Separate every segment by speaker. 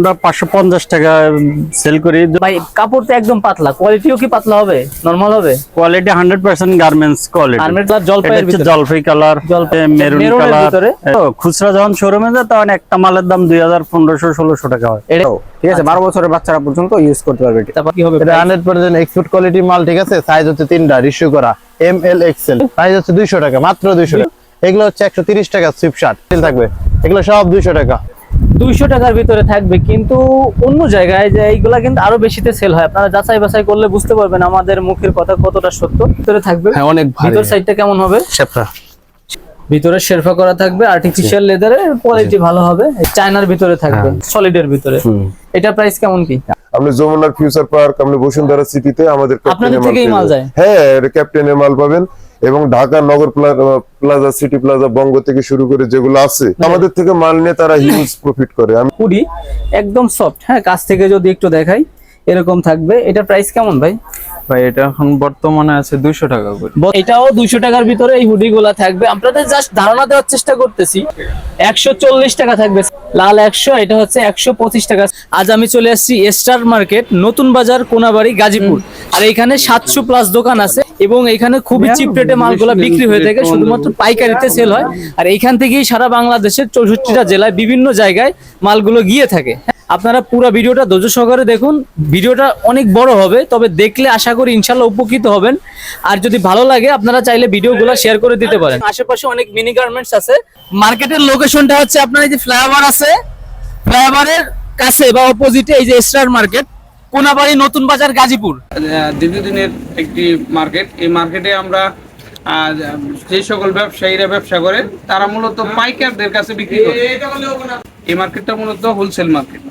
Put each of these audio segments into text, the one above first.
Speaker 1: আমরা পাঁচশো পঞ্চাশ টাকা সেল করি।
Speaker 2: ভাই কাপড় তো একদম পাতলা। কোয়ালিটিও কি পাতলা হবে? নরমাল হবে?
Speaker 1: Quality hundred percent garments quality
Speaker 2: colour জলপাইয়ের
Speaker 1: জলপাই কালার মেরুন কালার খুচরা যখন শোরুমে যায় তখন একটা মালের দাম দুই হাজার পনেরোশো ষোলোশো টাকা হয়।
Speaker 3: ঠিক আছে বারো বছরের বাচ্চারা পর্যন্ত ইউজ করতে পারবে
Speaker 2: তারপর কি হবে
Speaker 4: এটা হান্ড্রেড পার্সেন্ট এক্সপোর্ট কোয়ালিটি মাল ঠিক আছে? সাইজ হচ্ছে তিনটা রিস্যু করা। এম এল এক্সেল সাইজ হচ্ছে দুইশো টাকা মাত্র দুইশো টাকা। এগুলো হচ্ছে একশো তিরিশ টাকা সুইপ শার্ট থাকবে। এগুলো সব দুইশো টাকা।
Speaker 2: দুইশো টাকার ভিতরে থাকবে কিন্তু অন্য জায়গায় যে এইগুলা কিন্তু আরও বেশিতে সেল হয়। আপনারা যাচাই বাছাই করলে বুঝতে পারবেন আমাদের মুখের কথা কতটা সত্য। ভিতরে থাকবে।
Speaker 4: হ্যাঁ অনেক
Speaker 2: ভিতর সাইডটা কেমন হবে?
Speaker 4: শেপটা
Speaker 2: ভিতরে শেরফা করা থাকবে আর্টিফিশিয়াল লেদারের কোয়ালিটি ভালো হবে। চায়নার ভিতরে থাকবে সলিডের ভিতরে। এটা প্রাইস কেমন কি?
Speaker 5: আপনি যমুনার ফিউচার পার্ক আপনি বসুন্ধরা সিটিতে আমাদের
Speaker 2: আপনাদের
Speaker 5: ক্যাপ্টেনের
Speaker 2: থেকেই মাল যায়?
Speaker 5: হ্যাঁ ক্যাপ্টেনের মাল পাবেন। এবং Dhaka Nagar pla- plaza city plaza Banga থেকে শুরু করে যেগুলো আছে আমাদের থেকে মাল নিয়ে তারা হিউজ প্রফিট করে। আমি
Speaker 2: পুরি একদম সফট হ্যাঁ কাছ থেকে যদি একটু দেখাই। এরকম থাকবে। এটা প্রাইস কেমন ভাই?
Speaker 6: ভাই এটা এখন বর্তমানে আছে দুইশো টাকা করে।
Speaker 2: এটাও দুইশো টাকার ভিতরে এই হুডি গুলা থাকবে। আপনাদের জাস্ট ধারণা দেওয়ার চেষ্টা করতেছি। একশো চল্লিশ টাকা থাকবে। লাল একশো এটা হচ্ছে একশো পঁচিশ টাকা। আজ আমি চলে আসছি স্টার মার্কেট নতুন বাজার কোনাবাড়ি গাজীপুর। আর এখানে সাতশো প্লাস দোকান আছে এবং এখানে খুবই চিপ রেটে মালগুলা বিক্রি হয়ে থাকে। শুধুমাত্র পাইকারিতে সেল হয়। আর এইখান থেকেই সারা বাংলাদেশের চৌষট্টিটা জেলায় বিভিন্ন জায়গায় মালগুলো গিয়ে থাকে। আপনারা পুরো ভিডিওটা ধৈর্য সহকারে দেখুন। ভিডিওটা অনেক বড় হবে, তবে দেখলে আশা করি ইনশাল্লাহ উপকৃত হবেন। আর যদি ভালো লাগে, আপনারা চাইলে ভিডিওগুলো শেয়ার করে দিতে পারেন। আশেপাশে অনেক মিনি গার্মেন্টস আছে। মার্কেটের লোকেশনটা হচ্ছে আপনার এই যে ফ্লাইওভার আছে। ফ্লাইওভারের কাছে বা অপোজিটে এই যে স্টার মার্কেট কোনাবাড়ি নতুন বাজার গাজীপুর।
Speaker 7: দীর্ঘদিনের একটি মার্কেট এই মার্কেটে আমরা যে সকল ব্যবসায়ীরা ব্যবসা করে, তারা মূলত পাইকারদের কাছে বিক্রি করে। এই মার্কেটটা মূলত হোলসেল মার্কেট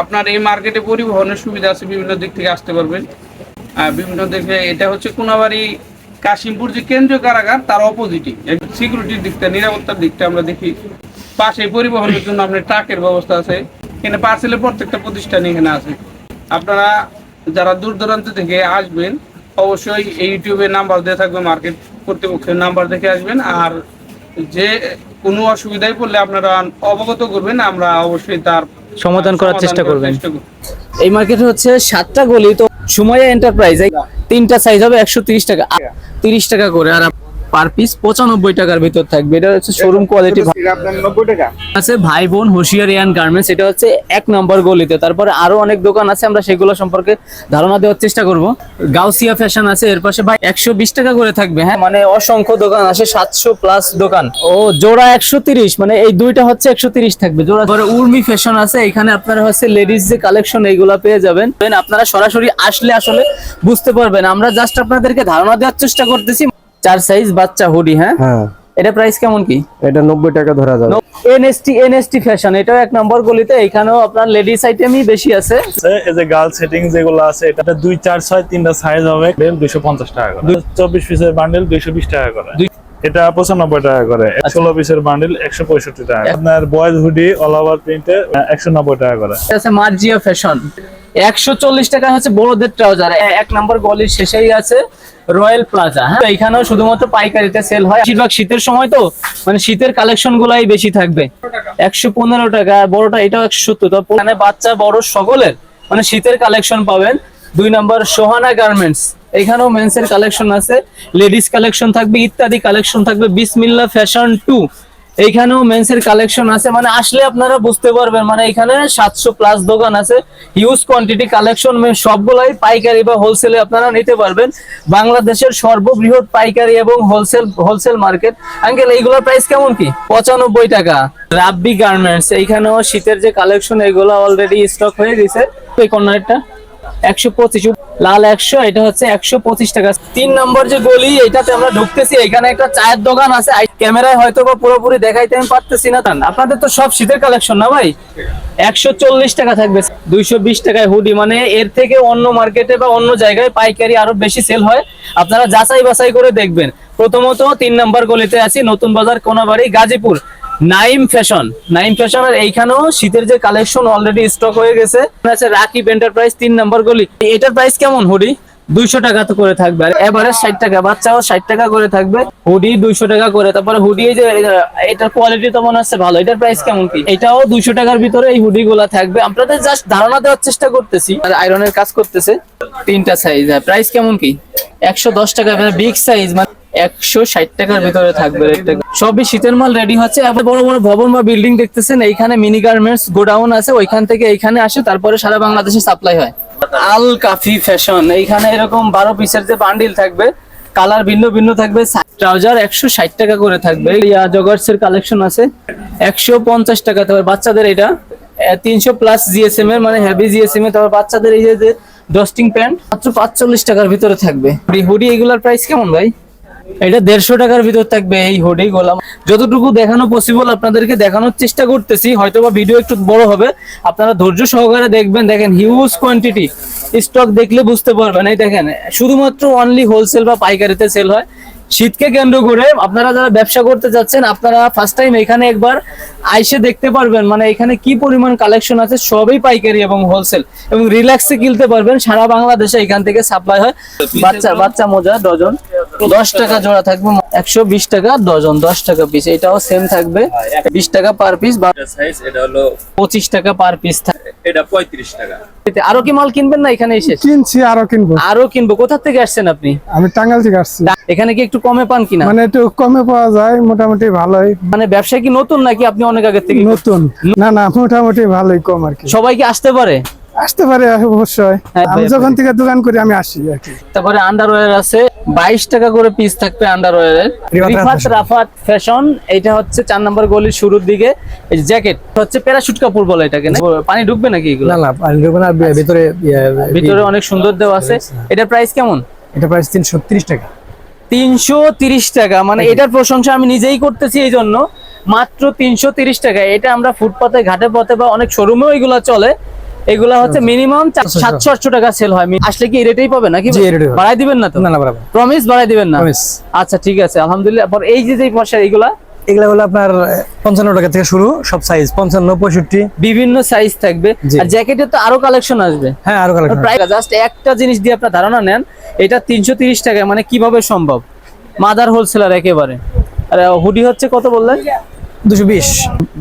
Speaker 7: আপনার এই মার্কেটে পরিবহনের সুবিধা আছে, বিভিন্ন দিক থেকে আসতে পারবেন। বিভিন্ন দিকে এটা হচ্ছে কোনাবাড়ি, কাশিমপুর যে কেন্দ্রীয় কারাগার, তার অপোজিটে সিকিউরিটির দিকটা, নিরাপত্তার দিকটা আমরা দেখি। পাশে পরিবহনের জন্য আপনার ট্রাকের ব্যবস্থা আছে। এখানে পার্সেলের প্রত্যেকটা প্রতিষ্ঠান এখানে আছে। আপনারা যারা দূর দূরান্ত থেকে আসবেন, অবশ্যই এই ইউটিউবে নাম্বার দেওয়া থাকবে মার্কেট কর্তৃপক্ষের নাম্বার দেখে আসবেন। আর যে কোনো অসুবিধায় পড়লে আপনারা অবগত করবেন আমরা অবশ্যই তার
Speaker 2: সমাধান করার চেষ্টা করবেন। এই মার্কেট হচ্ছে সাতটা গলি তো সময় এন্টারপ্রাইজ তিনটা সাইজ হবে একশো তিরিশ টাকা তিরিশ টাকা করে। আর পার পিস পঁচানব্বই টাকার ভিতর থাকবে। এটা হচ্ছে শোরুম কোয়ালিটি আছে ভাই বোন হুশিয়ার ইয়ান গার্মেন্টস এটা হচ্ছে এক নম্বর গলিতে। তারপরে আরও অনেক দোকান আছে আমরা সেগুলো সম্পর্কে ধারণা দেওয়ার চেষ্টা করব। গাউসিয়া ফ্যাশন আছে এর পাশে ভাই একশো বিশ টাকা করে থাকবে হ্যাঁ? মানে অসংখ্য দোকান আছে সাতশো প্লাস দোকান। ও জোড়া একশো তিরিশ মানে এই দুইটা হচ্ছে একশো তিরিশ থাকবে। জোড়া পরে উর্মি ফ্যাশন আছে এখানে আপনারা হচ্ছে লেডিস যে কালেকশন এইগুলা পেয়ে যাবেন। আপনারা সরাসরি আসলে আসলে বুঝতে পারবেন। আমরা জাস্ট আপনাদেরকে ধারণা দেওয়ার চেষ্টা করতেছি। চার সাইজ বাচ্চা হুডি হ্যাঁ?
Speaker 3: হ্যাঁ।
Speaker 2: এটা প্রাইস কেমন কি?
Speaker 3: এটা নব্বই টাকা ধরা যাবে।
Speaker 2: এনএসটি এনএসটি ফ্যাশন এটাও এক নম্বর গলিতে এখানেও আপনার লেডিস আইটেমই বেশি আছে।
Speaker 8: এই যে গার্ল সেটিং যেগুলো আছে এটা দুই চার ছয় তিনটা সাইজ হবে। দুইশো পঞ্চাশ টাকা করে। চব্বিশ পিসের বান্ডেল দুইশো বিশ টাকা করে। এটা পঁচানব্বই টাকা করে। ষোলো পিসের বান্ডেল একশো পঁয়ষট্টি টাকা। আপনার বয়েজ হুডি অল ওভার প্রিন্টে একশো নব্বই টাকা করে।
Speaker 2: আছে মার্জিয়া ফ্যাশন একশো চল্লিশ টাকা হচ্ছে বড়দের ট্রাউজার এক নম্বর গলির শেষেই আছে রয়্যাল প্লাজা হ্যাঁ? এখানেও শুধুমাত্র পাইকারিতে সেল হয়। বেশিরভাগ শীতের সময় তো মানে শীতের কালেকশন গুলাই বেশি থাকবে। একশো পনেরো টাকা বড়টা এটাও একশো সত্তর। বাচ্চা বড় সকলের মানে শীতের কালেকশন পাবেন। দুই নম্বর সোহানা গার্মেন্টস। এখানেও মেন্সের কালেকশন আছে লেডিস কালেকশন থাকবে, ইত্যাদি কালেকশন থাকবে, বিসমিল্লা ফ্যাশন টু এইখানেও মেন্সের কালেকশন আছে মানে আসলে আপনারা বুঝতে পারবেন মানে এখানে সাতশো প্লাস দোকান আছে হিউজ কোয়ান্টিটি কালেকশন সবগুলাই পাইকারি বা হোলসেলে আপনারা নিতে পারবেন। বাংলাদেশের সর্ববৃহৎ পাইকারি এবং হোলসেল হোলসেল মার্কেট আঙ্কেল, এইগুলোর প্রাইস কেমন কি? পঁচানব্বই টাকা। রাব্বি গার্মেন্টস এইখানেও শীতের যে কালেকশন এগুলো অলরেডি স্টক হয়ে গেছে। এই কর্নারটা একশো পঁচিশ, লাল একশো, এটা হচ্ছে একশো পঁচিশ টাকা। তিন নম্বর যে গলি, এটাতে আমরা ঢুকতেছি। এখানে একটা চায়ের দোকান আছে। ক্যামেরায় হয়তো বা পুরোপুরি দেখাইতে আমি পারতেছি না তান আপনাদের তো সব শীতের কালেকশন না ভাই? একশো চল্লিশ টাকা থাকবে। দুইশো বিশ টাকায় হুডি। মানে এর থেকে অন্য মার্কেটে বা অন্য জায়গায় পাইকারি আরও বেশি সেল হয়। আপনারা যাচাই বাছাই করে দেখবেন। প্রথমত তিন নম্বর গলিতে আছি, নতুন বাজার কোনাবাড়ি, গাজীপুর। নাইম ফ্যাশন। নাইম ফ্যাশন আর এইখানেও শীতের যে কালেকশন অলরেডি স্টক হয়ে গেছে। আছে রাকিব এন্টারপ্রাইজ তিন নম্বর গলি। এটার প্রাইস কেমন, হুডি? দুইশো টাকা তো করে থাকবে। আর এভারেজ ষাট টাকা, বাচ্চাও ষাট টাকা করে থাকবে। হুডি দুইশো টাকা করে। তারপরে হুডি যে এটার কোয়ালিটি তো মনে হচ্ছে ভালো। এটার প্রাইস কেমন কি? এটাও দুইশো টাকার ভিতরে এই হুডি গুলা থাকবে। আপনাদের জাস্ট ধারণা দেওয়ার চেষ্টা করতেছি। আর আয়রনের কাজ করতেছে। তিনটা সাইজ প্রাইস কেমন কি? একশো দশ টাকা, বিগ সাইজ মানে একশো ষাট টাকার ভিতরে থাকবে। সবই শীতের মাল রেডি হচ্ছে। বড় বড় ভবন বা বিল্ডিং দেখতেছেন, এইখানে মিনি গার্মেন্টস গোডাউন আছে, ওইখান থেকে এইখানে আসে, তারপরে সারা বাংলাদেশে সাপ্লাই হয়। আল কাফি ফ্যাশন এইখানে এরকম বারো পিসের যে বান্ডিল থাকবে কালার ভিন্ন ভিন্ন থাকবে ট্রাউজার একশো ষাট টাকা করে থাকবে। ইয়া জগার্স এর কালেকশন আছে, একশো পঞ্চাশ টাকা তারপর বাচ্চাদের এটা তিনশো প্লাস জিএসএম এর মানে হেভি জিএসএম এর। তারপর বাচ্চাদের এই যে ডস্টিং প্যান্ট মাত্র পাঁচচল্লিশ টাকার ভিতরে থাকবে। হুডি এগুলার প্রাইস কেমন ভাই? এটা দেড়শো টাকার ভিতর থাকবে এই হুডি গোলাম। যতটুকু দেখানো পসিবল আপনাদেরকে দেখানোর চেষ্টা করতেছি হয়তো বা ভিডিও একটু বড় হবে। আপনারা ধৈর্য সহকারে দেখবেন, দেখেন হিউজ কোয়ান্টিটি স্টক দেখলে বুঝতে পারবেন, এই দেখেন, শুধুমাত্র অনলি হোলসেল বা পাইকারিতে সেল হয়। শীতকে কেন্দ্র করে আপনারা যারা ব্যবসা করতে যাচ্ছেন, আপনারা ফার্স্ট টাইম এখানে একবার আইসে দেখতে পারবেন মানে এখানে কি পরিমাণ কালেকশন আছে, সবই পাইকারি এবং হোলসেল এবং রিল্যাক্সে কিনতে পারবেন, সারা বাংলাদেশে এখান থেকে সাপ্লাই হয়। বাচ্চা বাচ্চা মোজা ডজন দশ টাকা জোড়া থাকবে একশো বিশ টাকা ডজন দশ টাকা পিস এটাও সেম থাকবে। বিশ টাকা পার পিস বা
Speaker 9: সাইজ এটা হলো
Speaker 2: পঁচিশ টাকা পার পিস
Speaker 9: এটা পঁয়ত্রিশ টাকা।
Speaker 2: আরও কি মাল কিনবেন না এখানে এসে
Speaker 10: কিনছি আরও কিনবো।
Speaker 2: আরও কিনবো। কোথা থেকে আসছেন আপনি?
Speaker 10: আমি টাঙ্গাল থেকে আসছি।
Speaker 2: এখানে কি একটু কমে পান কিনা?
Speaker 10: মানে একটু কমে পাওয়া যায় মোটামুটি ভালোই।
Speaker 2: মানে ব্যবসা কি নতুন নাকি আপনি অনেক আগের থেকে?
Speaker 10: নতুন। না না মোটামুটি ভালোই কম আর কি।
Speaker 2: সবাই কি আসতে পারে?
Speaker 10: আসতে পারে অবশ্যই।
Speaker 2: হ্যাঁ,
Speaker 10: আমি যখন থেকে দোকান করি আমি আসি আর কি।
Speaker 2: তারপরে আন্ডারওয়্যার আছে বাইশ টাকা করে পিস থাকবে আন্ডারওয়্যারের
Speaker 10: রিফাত
Speaker 2: ফ্যাশন এটা হচ্ছে চার নম্বর গলির শুরুর দিকে। জ্যাকেট হচ্ছে প্যারাশুট কাপড় বলে এটাকে পানি ঢুকবে নাকি এগুলো?
Speaker 10: না না পানি ঢুকবে না ভিতরে
Speaker 2: ভিতরে অনেক সুন্দর দেওয়া আছে। এটার প্রাইস কেমন?
Speaker 10: এটা প্রাইস তিনশো ত্রিশ টাকা।
Speaker 2: তিনশো টাকা মানে এটার প্রশংসা আমি নিজেই করতেছি এই জন্য। মাত্র তিনশো তিরিশ টাকা। এটা আমরা ফুটপাতে ঘাটে পথে বা অনেক শোরুমেও এগুলা চলে। এগুলা হচ্ছে মিনিমাম সাতশো আটশো টাকা সেল হয়। আসলে কি রেটেই পাবে নাকি। বাড়াই দিবেন না তো?
Speaker 10: না
Speaker 2: প্রমিস বাড়াই দিবেন না। আচ্ছা ঠিক আছে আলহামদুলিল্লাহ। পর এই যে যে পয়সা এগুলা
Speaker 10: এগুলা হলো আপনার পঞ্চান্ন টাকা থেকে শুরু সব সাইজ পঞ্চান্ন পঁয়ষট্টি।
Speaker 2: বিভিন্ন সাইজ থাকবে। আর জ্যাকেটের তো আরও কালেকশন আসবে।
Speaker 10: হ্যাঁ আরও কালেকশন
Speaker 2: জাস্ট একটা জিনিস দিয়ে আপনার ধারণা নেন এটা তিনশো তিরিশ টাকা মানে কীভাবে সম্ভব? মাদার হোলসেলার একেবারে। আর হুডি হচ্ছে কত বললেন?
Speaker 10: দুশো বিশ।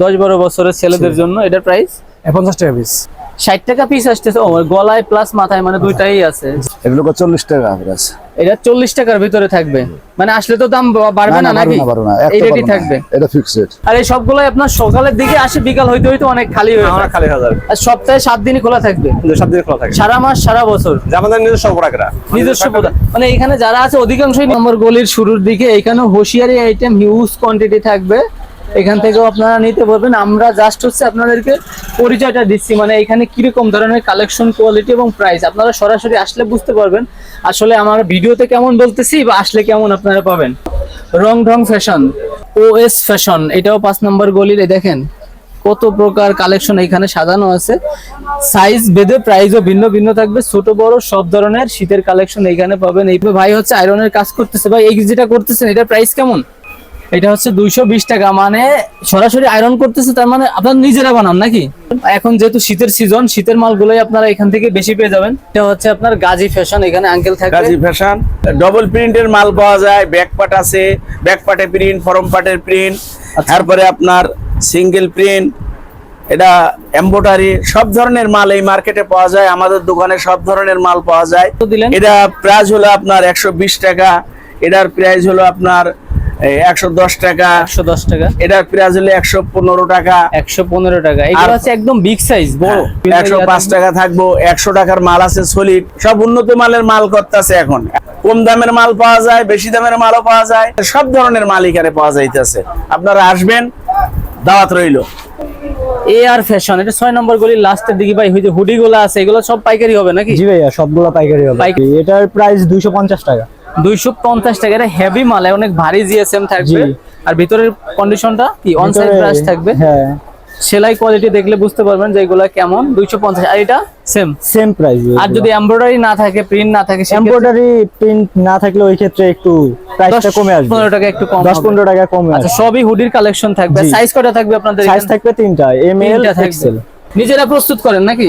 Speaker 2: দশ বারো বছরের ছেলেদের জন্য এটার প্রাইস
Speaker 10: পঞ্চাশ টাকা পিস
Speaker 2: ষাট টাকা পিস আসতেছে। ও গলায় প্লাস মাথায় মানে দুইটাই আছে।
Speaker 3: এগুলো চল্লিশ টাকা আছে?
Speaker 2: এটা চল্লিশ টাকার ভিতরে থাকবে। মানে আসলে তো দাম বাড়বে না নাকি? এই রেটই থাকবে।
Speaker 3: এটা ফিক্সড
Speaker 2: আর এই সবগুলাই আপনার সকালের দিকে আসে বিকাল হইতে হইতে অনেক খালি হয়ে যায়।
Speaker 8: খালি হাজার
Speaker 2: আর সপ্তাহে সাত দিনই খোলা থাকবে।
Speaker 8: সব দিকে খোলা থাকে
Speaker 2: সারা মাস সারা বছর।
Speaker 8: আমাদের নিজস্ব প্রোডাক্টরা
Speaker 2: নিজস্ব প্রোডাক্ট মানে এখানে যারা আছে অধিকাংশই নম্বর গলির শুরুর দিকে এখানে হোশিয়ারি আইটেম হিউজ কোয়ান্টিটি থাকবে। এখান থেকেও আপনারা নিতে পারবেন। আমরা জাস্ট হচ্ছে আপনাদেরকে পরিচয়টা দিচ্ছি। মানে এখানে কীরকম ধরনের কালেকশন কোয়ালিটি এবং প্রাইস আপনারা সরাসরি আসলে বুঝতে পারবেন আসলে আমার ভিডিওতে কেমন বলতেছি বা আসলে কেমন আপনারা পাবেন। রং ঢং ফ্যাশন ও এস ফ্যাশন এটাও পাঁচ নম্বর গলির দেখেন। কত প্রকার কালেকশন এখানে সাজানো আছে। সাইজ বেদে প্রাইসও ভিন্ন ভিন্ন থাকবে। ছোট, বড়, সব ধরনের শীতের কালেকশন এখানে পাবেন। এই ভাই হচ্ছে আয়রনের কাজ করতেছে। ভাই, এই যেটা করতেছেন এটা প্রাইস কেমন? এটা হচ্ছে দুইশো বিশ টাকা। মানে সরাসরি আয়রন করতেছে তার মানে আপনার নিজেরা বানান নাকি? এখন যেহেতু শীতের সিজন শীতের মালগুলোই আপনারা এখান থেকে বেশি পেয়ে যাবেন। এটা হচ্ছে আপনার গাজী ফ্যাশন এখানে আঙ্কেল থাকে
Speaker 9: গাজী ফ্যাশন ডবল প্রিন্টের মাল পাওয়া যায় ব্যাক পার্ট আছে ব্যাক পার্টে প্রিন্ট ফরম পার্টের প্রিন্ট তারপরে আপনার সিঙ্গেল প্রিন্ট এটা এম্বোটারি সব ধরনের মাল এই মার্কেটে পাওয়া যায় আমাদের দোকানে সব ধরনের মাল পাওয়া যায়। এটা প্রাইস হলো আপনার একশো বিশ টাকা এটার প্রাইস হলো আপনার একশো দশ টাকা।
Speaker 2: একশো দশ টাকা।
Speaker 9: এটার প্রাইস হলো একশো পনেরো টাকা।
Speaker 2: একশো পনেরো টাকা। এগুলো হচ্ছে একদম বিগ সাইজ বড়।
Speaker 9: একশো পাঁচ টাকা থাকব একশো টাকার মাল আছে সলিড সব উন্নত মালের মাল করতেছে এখন। কম দামের মাল পাওয়া যায় বেশি দামের মালও পাওয়া যায়। সব ধরনের মাল এখানে পাওয়া যাইতেছে। আপনারা আসবেন দাওয়াত রইল।
Speaker 2: এ আর ফ্যাশন এটা ছয় নম্বর গলির লাস্টের দিকে ভাই ওই হুডি গুলো আছে এগুলো সব পাইকারি হবে নাকি?
Speaker 10: জি ভাইয়া সবগুলো পাইকারি হবে। এটার প্রাইস দুইশো পঞ্চাশ টাকা।
Speaker 2: দুইশো পঞ্চাশ টাকা এটা হেভি মাল অনেক ভারী জিএসএম থাকবে। আর ভিতরের কন্ডিশনটা কি? অন সাইড ব্রাশ থাকবে।
Speaker 10: হ্যাঁ।
Speaker 2: সেলাই কোয়ালিটি দেখলে বুঝতে পারবেন যে এগুলা কেমন। দুইশো পঞ্চাশ আর এটা সেম
Speaker 10: সেম প্রাইস
Speaker 2: আর যদি এমব্রয়ডারি না থাকে প্রিন্ট না থাকে
Speaker 10: এমব্রয়ডারি প্রিন্ট না থাকলে ওই ক্ষেত্রে একটু প্রাইসটা কমে আসবে।
Speaker 2: পনেরো টাকা একটু কম
Speaker 10: দশ
Speaker 2: হবে।
Speaker 10: পনেরো টাকা কমে
Speaker 2: আচ্ছা সবই হুডির কালেকশন থাকবে। সাইজ কটা থাকবে আপনাদের
Speaker 10: সাইজ থাকবে তিনটা এম এল এক্সেল
Speaker 2: নিজেরা প্রস্তুত করেন নাকি?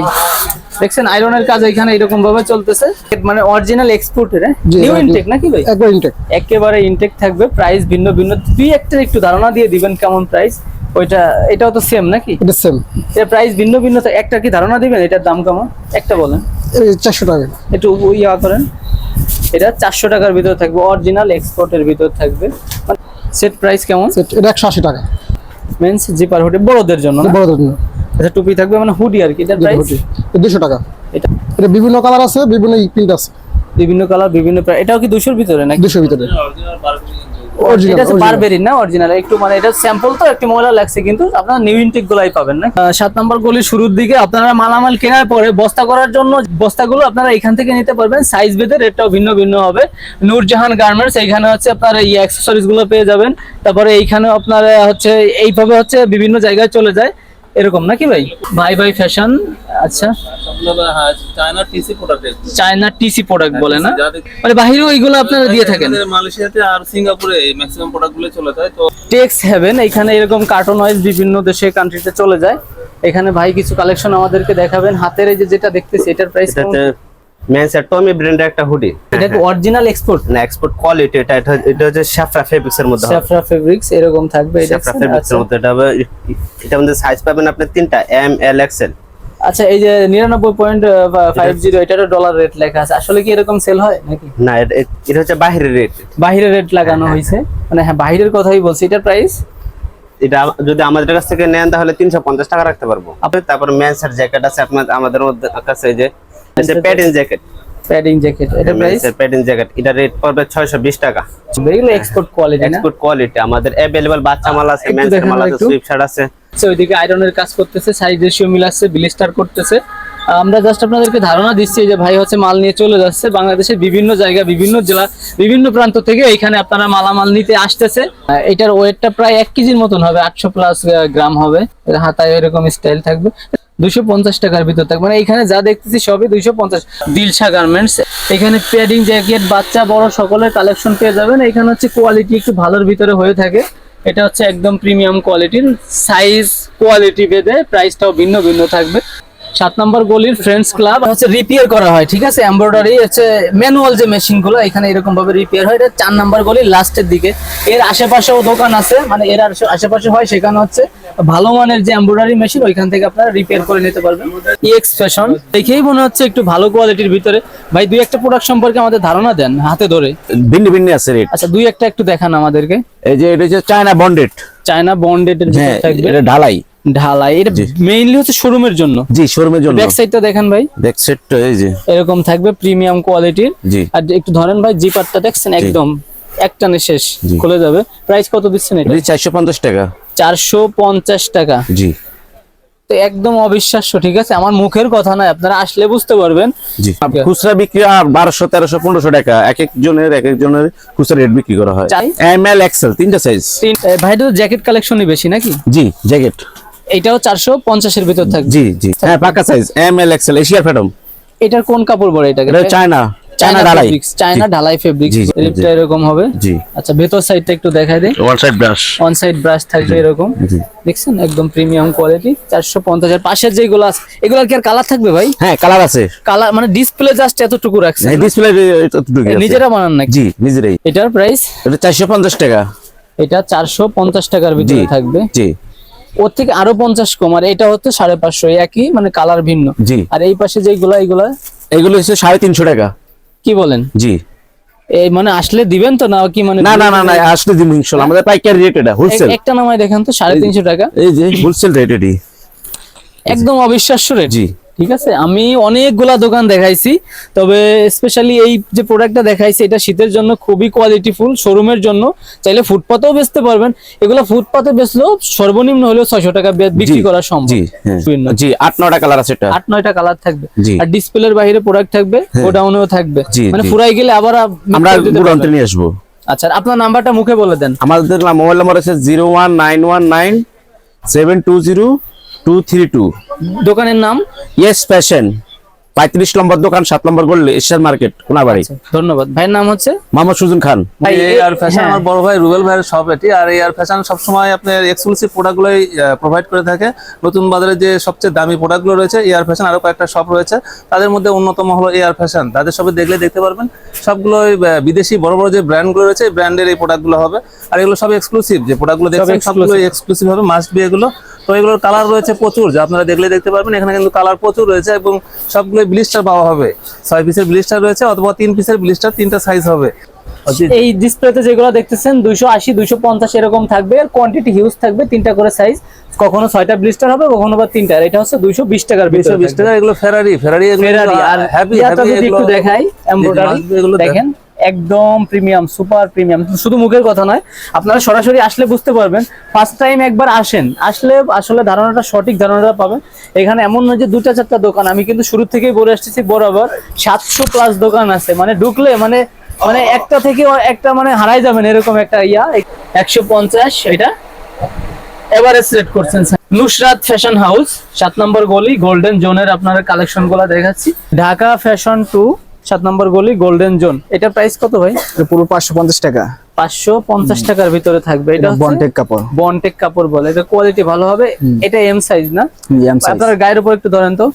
Speaker 2: দেখছেন আয়রনের কাজ এখানে এরকম ভাবে চলতেছে। মানে অরিজিনাল এক্সপোর্টের নিউ ইনটেক নাকি ভাই?
Speaker 10: একবার ইনটেক
Speaker 2: একেবারে ইনটেক থাকবে প্রাইস ভিন্ন ভিন্ন। দুই একটা একটু ধারণা দিয়ে দিবেন কেমন প্রাইস ওইটা এটাও তো সেম নাকি?
Speaker 10: এটা সেম
Speaker 2: এর প্রাইস ভিন্ন ভিন্ন তো একটা কি ধারণা দিবেন? এটার দাম কেমন? একটা বলেন।
Speaker 10: চারশো টাকা।
Speaker 2: একটু ইয়া করেন। এটা চারশো টাকার ভিতর থাকবে অরিজিনাল এক্সপোর্টের ভিতর থাকবে। সেট প্রাইস কেমন?
Speaker 10: সেট এটা একশো আশি টাকা।
Speaker 2: মেন্স জিপার হুডি বড়দের জন্য
Speaker 10: বড়দের জন্য।
Speaker 2: আচ্ছা টুপি থাকবে মানে হুডি আর কি এটার প্রাইস
Speaker 10: দুশো টাকা।
Speaker 2: এটা?
Speaker 10: এটা বিভিন্ন কালার আছে বিভিন্ন প্রিন্ট আছে।
Speaker 2: বিভিন্ন কালার বিভিন্ন প্রাইস এটাও কি দুশোর ভিতরে নাকি?
Speaker 10: দুশোর ভিতরে।
Speaker 2: এটা
Speaker 10: অরিজিনাল
Speaker 2: হচ্ছে বারবেরি না? অরিজিনাল একটু মানে এটা স্যাম্পল তো একটু ময়লা লাগছে কিন্তু আপনারা নিউ ইনটেক গুলাই পাবেন না? সাত নম্বর গলির শুরুর দিকে আপনারা মালামাল কেনার পরে বস্তা করার জন্য বস্তাগুলো আপনারা এখান থেকে নিতে পারবেন। সাইজ ভেদে রেটটাও ভিন্ন ভিন্ন হবে। নূরজাহান গার্মেন্টস এইখানে হচ্ছে আপনার এই অ্যাক্সেসরিজগুলো পেয়ে যাবেন। তারপরে এইখানে আপনার হচ্ছে এইভাবে হচ্ছে বিভিন্ন জায়গায় চলে যায়। এরকম নাকি ভাই? ভাই ভাই ফ্যাশন আচ্ছা।
Speaker 6: China TC product
Speaker 2: China TC product বলে না? মানে বাহিরেও ওইগুলো আপনারা দিয়ে থাকেন?
Speaker 6: মালয়েশিয়াতে আর সিঙ্গাপুরে ম্যাক্সিমাম প্রোডাক্টগুলো চলে যায় তো
Speaker 2: টেক্স হেভেন এখানে এরকম কার্টন ওয়াইজ বিভিন্ন দেশে কান্ট্রিতে চলে যায়। এখানে ভাই কিছু কালেকশন আমাদেরকে দেখাবেন। হাতের এই যে যেটা দেখতেছি এটার প্রাইস
Speaker 11: মেন্সের টমি ব্র্যান্ডের একটা হুডি
Speaker 2: এটা কি অরিজিনাল এক্সপোর্ট
Speaker 11: না এক্সপোর্ট কোয়ালিটি এটা এটা এটা হচ্ছে ফেব্রিক্স এর মধ্যে
Speaker 2: ফেব্রিক্স এরকম থাকবে এটা
Speaker 11: ফেব্রিক্স এর মধ্যে এটা হবে এটা সাইজ পাবেন আপনি তিনটা এম এল এক্সেল
Speaker 2: আচ্ছা এই যে নিরানব্বই পয়েন্ট ফাইভ জিরো এটারও ডলার রেট লেখা আছে। আসলে কি এরকম সেল হয় নাকি?
Speaker 11: না এটা হচ্ছে বাইরের রেট
Speaker 2: বাইরের রেট লাগানো হয়েছে। মানে হ্যাঁ বাইরের কথাই বলছি এটার প্রাইস
Speaker 11: এটা যদি আমাদের কাছ থেকে নেন তাহলে তিনশো পঞ্চাশ টাকা রাখতে পারব। আপনি তারপর মেন্সের জ্যাকেট আছে আপনার আমাদের মধ্যে কাছে এই যে প্যাডিং জ্যাকেট
Speaker 2: প্যাডিং জ্যাকেট এটার প্রাইস
Speaker 11: প্যাডিং জ্যাকেট এটা রেট পড়বে ছয়শো বিশ টাকা।
Speaker 2: এগুলো এক্সপোর্ট কোয়ালিটি
Speaker 11: এক্সপোর্ট কোয়ালিটি আমাদের বাচ্চা মাল আছে
Speaker 2: একটু
Speaker 11: মাল আছে সুইপ শার্ট আছে।
Speaker 2: হচ্ছে ওইদিকে আয়রনের কাজ করতেছে সাইজ রেশিও মিলাচ্ছে বিলিস্টার করতেছে। আমরা জাস্ট আপনাদেরকে ধারণা দিচ্ছি যে ভাই হচ্ছে মাল নিয়ে চলে যাচ্ছে। বাংলাদেশের বিভিন্ন জায়গা বিভিন্ন জেলা বিভিন্ন প্রান্ত থেকে এখানে আপনারা মালামাল নিতে আসতেছে। এটার ওয়েটটা প্রায় এক কেজির মতন হবে আটশো প্লাস গ্রাম হবে। হাতায় এরকম স্টাইল থাকবে। দুশো পঞ্চাশ টাকার ভিতর থাকবে মানে এখানে যা দেখতেছি সবই দুইশো পঞ্চাশ। দিলশা গার্মেন্টস এখানে প্যাডিং জ্যাকেট বাচ্চা, বড় সকলের কালেকশন পেয়ে যাবেন। এখানে হচ্ছে কোয়ালিটি একটু ভালোর ভিতরে হয়ে থাকে। এটা হচ্ছে একদম প্রিমিয়াম কোয়ালিটির সাইজ কোয়ালিটি ভেদে প্রাইসটাও ভিন্ন ভিন্ন থাকবে। সাত নম্বর গলির ফ্রেন্ডস ক্লাব হচ্ছে রিপেয়ার করা হয় ঠিক আছে? এমব্রয়ডারি হচ্ছে ম্যানুয়াল যে মেশিনগুলো এখানে এরকম ভাবে রিপেয়ার হয়। এটা চার নম্বর গলির লাস্টের দিকে। এর আশেপাশেও দোকান আছে মানে এর আশেপাশে হয় সেখানে হচ্ছে ভালো মানের যে এমব্রয়ডারি মেশিন ওইখান থেকে আপনারা রিপেয়ার করে নিতে পারবেন। ইএক্স ফ্যাশন দেখেই মনে হচ্ছে একটু ভালো কোয়ালিটির ভিতরে। ভাই দুই একটা প্রোডাক্ট সম্পর্কে আমাদের ধারণা দেন হাতে ধরে।
Speaker 3: ভিন্ন ভিন্ন আছে রেট
Speaker 2: আচ্ছা দুই একটা একটু দেখান আমাদেরকে।
Speaker 3: এই যে এটা হচ্ছে চায়না বন্ডেড
Speaker 2: চায়না বন্ডেড এর
Speaker 3: এটা ঢালাই।
Speaker 2: ঢালাই। এটা মেইনলি হচ্ছে শোরুমের জন্য।
Speaker 3: জি শোরুমের জন্য।
Speaker 2: ব্যাক সাইডটা দেখেন ভাই।
Speaker 3: ব্যাক সেট এই যে।
Speaker 2: এরকম থাকবে প্রিমিয়াম কোয়ালিটির
Speaker 3: জি।
Speaker 2: আর একটু ধরেন ভাই জিপারটা দেখছেন একদম একটানে শেষ। খুলে যাবে। প্রাইস কত দিচ্ছেন এটা?
Speaker 3: এটা চারশো পঞ্চাশ টাকা।
Speaker 2: চারশো পঞ্চাশ টাকা।
Speaker 3: জি।
Speaker 2: তো একদম অবিশ্বাস্য ঠিক আছে? আমার মুখের কথা নয় আপনারা আসলে বুঝতে পারবেন।
Speaker 3: জি। খুচরা বিক্রি আর বারোশো তেরোশো পনেরোশো টাকা। এক একজনের এক একজনের খুচরা রেট বিক্রি করা হয়। এম এল এক্সেল তিনটা সাইজ
Speaker 2: তিন ভাই তো জ্যাকেট কালেকশনই বেশি নাকি?
Speaker 3: জি জ্যাকেট
Speaker 2: এটাও চারশো পঞ্চাশের ভিতর থাকবে।
Speaker 3: জি জি। হ্যাঁ পাকা সাইজ এম এল এক্সেল এশিয়ার ফ্যাটম
Speaker 2: এটার কোন কাপড় পরে এটাকে?
Speaker 3: এটা চায়না চায়না ঢালাই।
Speaker 2: চায়না ঢালাই ফেব্রিক এরকম হবে?
Speaker 3: জি।
Speaker 2: আচ্ছা ভেতর সাইডটা একটু দেখাই দিই।
Speaker 3: One side brush
Speaker 2: on side brush থাকবে এরকম। দেখছেন? একদম প্রিমিয়াম কোয়ালিটি চারশো পঞ্চাশ আর পাশের যেগুলো আছে এগুলো কি আর কালার থাকবে ভাই?
Speaker 3: হ্যাঁ কালার আছে।
Speaker 2: কালার মানে ডিসপ্লে জাস্ট এতটুকু রাখছে
Speaker 3: এই ডিসপ্লে
Speaker 2: নিজেরা বানান নাকি?
Speaker 3: জি নিজেরাই।
Speaker 2: এটার প্রাইস
Speaker 3: এটা চারশো পঞ্চাশ টাকা।
Speaker 2: এটা চারশো পঞ্চাশ টাকার ভিতরে থাকবে।
Speaker 3: জি।
Speaker 2: ওর থেকে আরও পঞ্চাশ কম আর এটা হচ্ছে সাড়ে পাঁচশো একই মানে কালার ভিন্ন।
Speaker 3: জি।
Speaker 2: আর এই পাশে যেগুলা এগুলা
Speaker 3: এগুলো হচ্ছে সাড়ে তিনশো টাকা।
Speaker 2: কি বলেন?
Speaker 3: জি।
Speaker 2: এই মানে আসলে দিবেন তো না কি মানে
Speaker 3: না না না না আসলে দিব ইনশাল্লাহ। আমাদের পাইকারি রেট এটা হোলসেল
Speaker 2: একটা নামায় দেখেন তো সাড়ে তিনশো টাকা।
Speaker 3: এই যে হোলসেল রেট এটি।
Speaker 2: একদম অবিশ্বাস্য রেট
Speaker 3: জি।
Speaker 2: ঠিক আছে? আমি অনেকগুলা দোকান দেখাইছি তবে স্পেশালি এই যে প্রোডাক্টটা দেখাইছি এটা শীতের জন্য খুবই কোয়ালিটিফুল শোরুমের জন্য। চাইলে ফুটপাতেও বেচতে পারবেন। এগুলো ফুটপাতে বেচলেও সর্বনিম্ন হলেও ছয়শো টাকা বিক্রি করা সম্ভব।
Speaker 3: জি হ্যাঁ। আট নটা কালার আছে এটা।
Speaker 2: আট নয়টা কালার থাকবে। আর ডিসপ্লের বাইরে প্রোডাক্ট থাকবে গোডাউনেও থাকবে। মানে। ফুরাই গেলে আবার
Speaker 3: আমরা। নিয়ে আসব।
Speaker 2: আচ্ছা আপনার নাম্বারটা মুখে বলে দেন।
Speaker 3: আমাদের মোবাইল নাম্বার আছে zero one nine one nine seven two zero two three two.
Speaker 2: দোকানের নাম?
Speaker 3: ইয়েস ফ্যাশন পঁয়ত্রিশ নম্বর দোকান সাত নম্বর গল্লি এশিয়ান মার্কেট কোনাবাড়ি।
Speaker 2: ধন্যবাদ। ভাইয়ের নাম হচ্ছে?
Speaker 3: মোহাম্মদ সুজন খান।
Speaker 2: ভাই
Speaker 6: এই ফ্যাশন। আমার বড় ভাই রুবেল ভাইয়ের শপ এটি আর এই আর ফ্যাশন সবসময় আপনার এক্সক্লুসিভ প্রোডাক্টগুলোই প্রোভাইড করে থাকে। নতুন বাজারে যে সবচেয়ে দামি প্রোডাক্টগুলো রয়েছে এয়ার ফ্যাশন আরও কয়েকটা শপ রয়েছে। তাদের মধ্যে অন্যতম হলো এয়ার ফ্যাশন তাদের সবে দেখলে দেখতে পারবেন সবগুলোই বিদেশি বড় বড় যে ব্র্যান্ডগুলো রয়েছে এই ব্র্যান্ডের এই প্রোডাক্টগুলো হবে। আর এগুলো সব এক্সক্লুসিভ যে প্রোডাক্টগুলো দেখছেন সবগুলো এক্সক্লুসিভ হবে মাস্ট বি এগুলো। তো এগুলোর কালার রয়েছে প্রচুর যা আপনারা দেখলে দেখতে পারবেন এখানে কিন্তু কালার প্রচুর রয়েছে এবং সবগুলো ব্লিস্টার পাওয়া হবে। ছয় পিসের ব্লিস্টার রয়েছে অথবা তিন পিসের ব্লিস্টার তিনটা সাইজ হবে।
Speaker 2: এই ডিসপ্লেতে যেগুলো দেখতেছেন দুইশো আশি দুইশো পঞ্চাশ এরকম থাকবে আর কোয়ান্টিটি হিউজ থাকবে তিনটা করে সাইজ কখনো ছয়টা ব্লিস্টার হবে কখনো বা তিনটা এটা হচ্ছে দুইশো বিশ টাকার
Speaker 6: দুইশো বিশ টাকা এগুলো ফেরারি ফেরারি
Speaker 2: ফেরারি আর
Speaker 6: হ্যাপি
Speaker 2: যদি একটু দেখাই এমব্রয়ডারি
Speaker 6: এগুলো
Speaker 2: দেখেন। একদম প্রিমিয়াম, সুপার প্রিমিয়াম। শুধু মুখের কথা নয়, আপনারা সরাসরি আসলে বুঝতে পারবেন ফার্স্ট টাইম একবার আসেন, আসলে আসলে ধারণাটা সঠিক ধারণাটা পাবেন। এখানে এমন নয় যে দুটা চারটা দোকান, আমি কিন্তু শুরু থেকেই বলে আসতেছি, বরাবর সাতশো প্লাস দোকান আছে। মানে ঢুকলে মানে মানে একটা থেকে একটা মানে হারাই যাবেন, এরকম একটা ইয়া। একশো পঞ্চাশ, এটা এভারেজ রেট করছেন নুসরাত ফ্যাশন হাউস, সাত নম্বর গলি গোল্ডেন জোনের আপনারা কালেকশনগুলা দেখাচ্ছি। ঢাকা ফ্যাশন টু সাত নম্বর গলি গোল্ডেন জোন এটা প্রাইস কত ভাই?
Speaker 10: পুরো পাঁচশো পঞ্চাশ টাকা।
Speaker 2: পাঁচশো পঞ্চাশ টাকার ভিতরে থাকবে। এটা
Speaker 10: বনটেক কাপড়।
Speaker 2: বনটেক কাপড় বলে। এটা কোয়ালিটি ভালো হবে। এটা এম সাইজ না? আপনার গায়ের উপর একটু ধরেন তো।